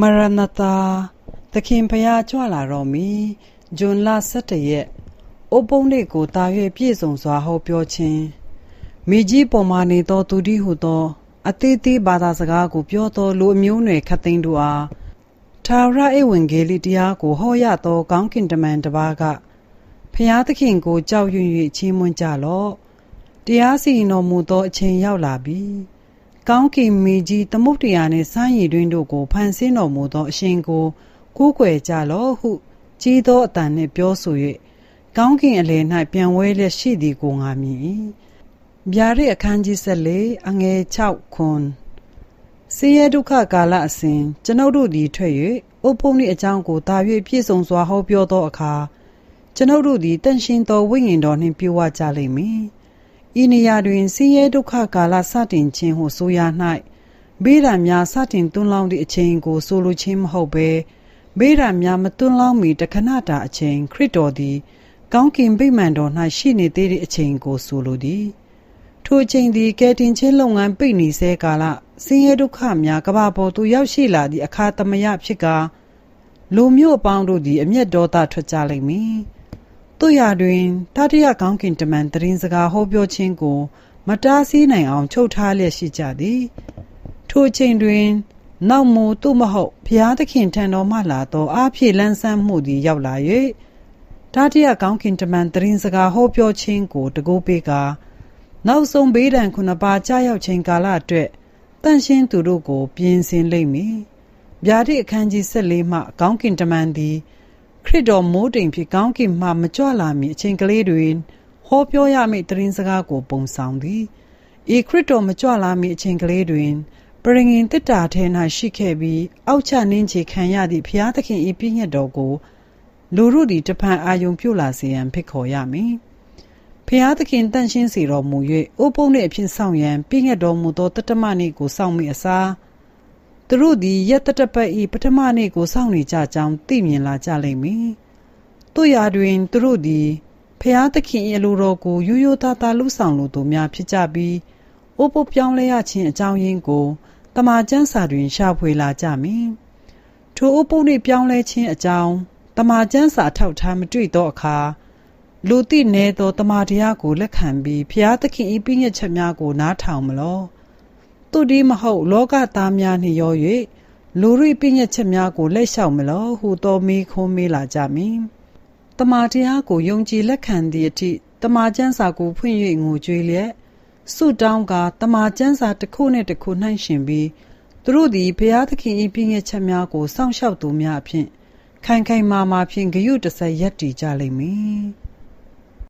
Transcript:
မရဏတာသခင်ဖရာကြွလာတော်မူဇွန်လ17ရက်အိုပုံလေးကိုတာ၍ပြည့်စုံစွာဟောပြောခြင်းမိကြီးပေါ်မှနေသောသူတိဟုသော အသေးသေးဘာသာစကားကိုပြောသောလူအမျိုးနွယ်ခတ်သိန်းတို့အားထာဝရဧဝံဂေလိတရားကိုဟောရသောကောင်းကင်တမန်တစ်ပါးကဖျားသခင်ကိုကြောက်ရွံ့၍ချီးမွမ်းကြလော့တရားစီရင်တော်မူသောအချိန်ရောက်လာပြီ ကောင်းကင်မီကြီးသမုတ်တရားနှင့်စမ်းရည်တွင်တို့ကိုဖန်ဆင်းတော်မူသောအရှင်ကိုကိုးကွယ်ကြလော့ဟုကြီးသောအတန်နှင့်ပြောဆို၍ကောင်းကင်အလယ်၌ပြန်ဝဲလျက်ရှိသည်ကိုငါမြင်၏ဗျာဒိတ်အခန်းကြီး14အငယ်6ခွန်စေရဒုက္ခကာလအစဉ်ကျွန်ုပ်တို့သည်ထွက်၍အိုဖုန်၏အကြောင်းကိုတာ၍ပြည့်စုံစွာဟောပြောသောအခါကျွန်ုပ်တို့သည်တန်ရှင်းသောဝိညာဉ်တော်နှင့်ပြည့်ဝကြလိမ့်မည် ဤနေရာတွင်ဆင်းရဲဒုက္ခကာလစတင်ခြင်းဟုဆိုရ၌ဘေးရန်များစတင်တွန်းလောင်းသည့်အချိန်ကိုဆိုလိုခြင်းမဟုတ်ဘဲဘေးရန်များမတွန်းလောင်းမီတခဏတာအချိန်ခရစ်တော်သည် ကောင်းကင်ဗိမာန်တော်၌ရှိနေသေးသည့်အချိန်ကိုဆိုလိုသည်ထိုအချိန်သည်ကယ်တင်ခြင်းလုပ်ငန်းပိတ်နေဆဲကာလဆင်းရဲဒုက္ခများကဘာပေါ်သို့ရောက်ရှိလာသည့်အခါသမယဖြစ်ကာလူမျိုးအပေါင်းတို့သည်အမျက်ဒေါသထွက်ကြလိမ့်မည် တို့ရတွင်တတိယကောင်းကင်တမန်တရင်စကားဟောပြောခြင်းကို မတားဆီးနိုင်အောင်ချုပ်ထားလျက်ရှိကြသည် ထိုအချိန်တွင် နောက်မူသို့မဟုတ်ဘုရားသခင်ထံတော်မှလာသောအားဖြည့်လန်းဆန်းမှုသည်ရောက်လာ၍တတိယကောင်းကင်တမန်တရင်စကားဟောပြောခြင်းကိုတကိုးပေးကာနောက်ဆုံးဘေးဒဏ်ခုနှစ်ပါးကြာရောက်ခြင်းကာလအတွက်တန့်ရှင်းသူတို့ကို ပြင်ဆင်လိမ့်မည်ဗျာဒိတ်အခန်းကြီး14မှကောင်းကင်တမန်သည် ခရစ်တော်မိုးတိမ်ဖြစ်ကောင်းကင်မှမကြွလာမီအချိန်ကလေးတွင်ဟောပြောရမည့်တရင်စကားကိုပုံဆောင်သည်ဤခရစ်တော်မကြွလာမီအချိန်ကလေးတွင်ပရိငင်တစ်တာထဲ၌ရှိခဲ့ပြီးအောက်ချနှင်းချေခံရသည့်ဘုရားသခင်၏ပြည့်ညတ်တော်ကိုလူတို့သည်တဖန်အာယုံပြုလာစေရန်ဖိတ်ခေါ်ရမည်ဖျားသခင်တန့်ရှင်းစေတော်မူ၍အိုးပုံနှင့်အဖြစ်ဆောင်ရန်ပြည့်ညတ်တော်မူသောတတမနေ့ကိုစောင့်မိအစား သူတို့သည်ရက်တတပတ်ဤပထမနေ့ကိုစောင့်နေကြကြောင်းသိမြင်လာကြလိမ့်မည်။တို့ရာတွင်သူတို့သည်ဖျားသခင်၏အလိုတော်ကိုရိုးရိုးသားသားလှူဆောင်လိုသူများဖြစ်ကြပြီးအိုးပုတ်ပြောင်းလဲရခြင်းအကြောင်းရင်းကိုတမန်ကျမ်းစာတွင်ရှာဖွေလာကြမည်။ထိုအိုးပုတ်နှင့်ပြောင်းလဲခြင်းအကြောင်းတမန်ကျမ်းစာထောက်ထားမတွေ့သောအခါလူသိနေသောတမန်တရားကိုလက်ခံပြီးဖျားသခင်၏ပြည့်ညက်ချက်များကိုနားထောင်မလော။ သူဒီမဟုတ်လောကသားများနှင့်ရော၍လူရိပညက်ချက်များကိုလက်လျှောက်မလောဟုတော်မီခုံးမေးလာကြမည်တမာတရားကိုယုံကြည်လက်ခံသည့်အထိတမာကျမ်းစာကိုဖွင့်၍ငိုကြွေးလျက်ဆုတောင်းကတမာကျမ်းစာတစ်ခုနှင့်တစ်ခုနှိုင်းရှင်ပြီးသူတို့သည်ဘုရားသခင်၏ပြည့်ညက်ချက်များကိုစောင့်ရှောက်သူများအဖြစ်ခိုင်ခိုင်မာမာဖြင့်ဂရုတစိုက်ယက်တည်ကြလိမ့်မည်